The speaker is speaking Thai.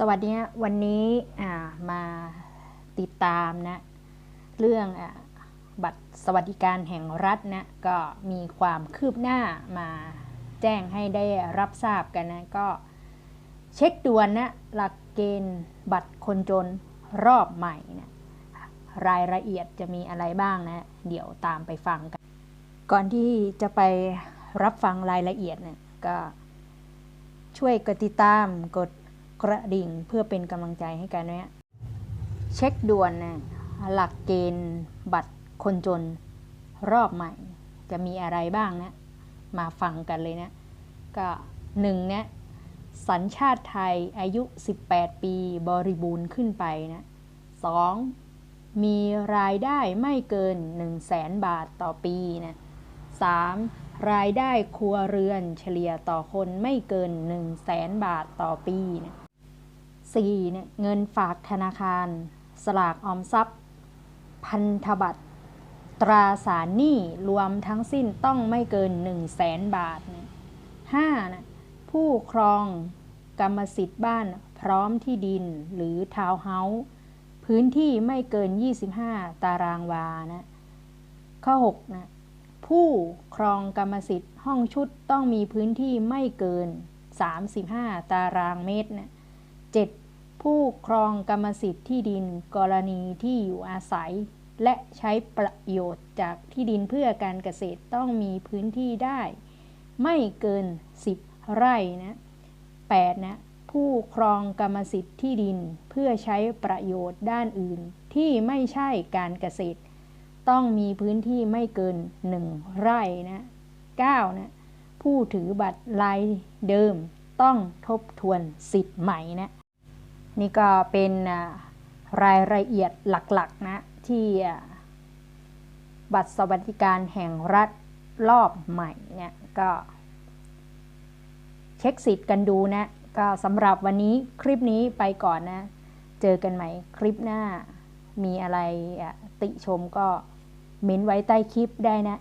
สวัสดีวันนี้มาติดตามนะเรื่องอบัตรสวัสดิการแห่งรัฐนะก็มีความคืบหน้ามาแจ้งให้ได้รับทราบกันนะก็เช็คด่วนนะหลักเกณฑ์บัตรคนจนรอบใหม่นะรายละเอียดจะมีอะไรบ้างนะเดี๋ยวตามไปฟังกัน ก่อนที่จะไปรับฟังรายละเอียดเนี่ยก็ช่วยกดติดตามกด กระดิ่งเพื่อเป็นกำลังใจให้กันนะเช็คด่วนนะหลักเกณฑ์บัตรคนจนรอบใหม่ จะมีอะไรบ้างนะ มาฟังกันเลยนะ ก็หนึ่งเนี่ยสัญชาติไทยอายุ 18 ปีบริบูรณ์ขึ้นไปนะสองมีรายได้ไม่เกิน 1 0 0 0 0แสนบาทต่อปีนะ 3. รายได้ครัวเรือนเฉลี่ยต่อคนไม่เกิน 1 0 0 0 0แสนบาทต่อปีนะ 4. เนี่ยเงินฝากธนาคาร สลากออมทรัพย์ พันธบัตร ตราสารหนี้รวมทั้งสิ้นต้องไม่เกิน 1 0 0 0 0แสนบาทนะห้านะผู้ครองกรรมสิทธิ์บ้านพร้อมที่ดินหรือทาวน์เฮาส์พื้นที่ไม่เกิน 25 ตารางวานะข้อ6นะผู้ครองกรรมสิทธิ์ห้องชุดต้องมีพื้นที่ไม่เกิน 35 ตารางเมตรนะ 7. ผู้ครองกรรมสิทธิ์ที่ดินกรณีที่อยู่อาศัย และใช้ประโยชน์จากที่ดินเพื่อการเกษตรต้องมีพื้นที่ได้ ไม่เกิน 10 ไร่นะ 8. นะผู้ครองกรรมสิทธิ์ที่ดินเพื่อใช้ประโยชน์ด้านอื่น ที่ไม่ใช่การเกษตร ต้องมีพื้นที่ไม่เกิน 1 ไร่นะ 9. นะผู้ถือบัตรลายเดิมต้องทบทวนสิทธิ์ใหม่นะ นี่ก็เป็นรายละเอียดหลักๆนะที่บัตรสวัสดิการแห่งรัฐรอบใหม่เนี่ยก็เช็คสิทธิ์กันดูนะ ก็สำหรับวันนี้คลิปนี้ไปก่อนนะ เจอกันใหม่คลิปหน้ามีอะไรติชมก็เม้นไว้ใต้คลิปได้นะ